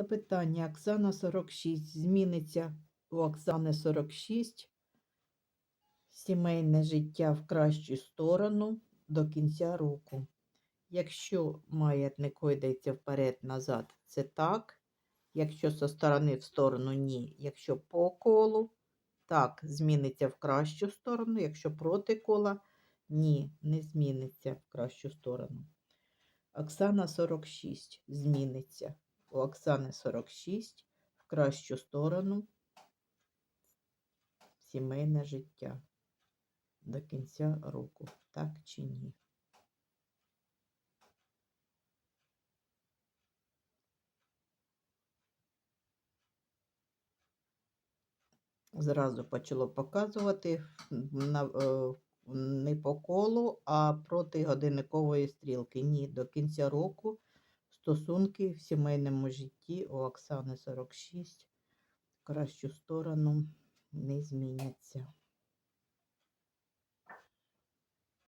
Запитання. Оксана 46. Зміниться у Оксани 46. Сімейне життя в кращу сторону до кінця року. Якщо маятник йдеться вперед-назад, це так. Якщо зі сторони в сторону ні. Якщо по колу, так, зміниться в кращу сторону. Якщо проти кола, ні, не зміниться в кращу сторону. Оксана 46 зміниться. У Оксани 46 в кращу сторону сімейне життя до кінця року. Так чи ні? Зразу почало показувати е, не по колу, а проти годинникової стрілки. Ні, до кінця року стосунки в сімейному житті у Оксани 46 в кращу сторону не зміняться.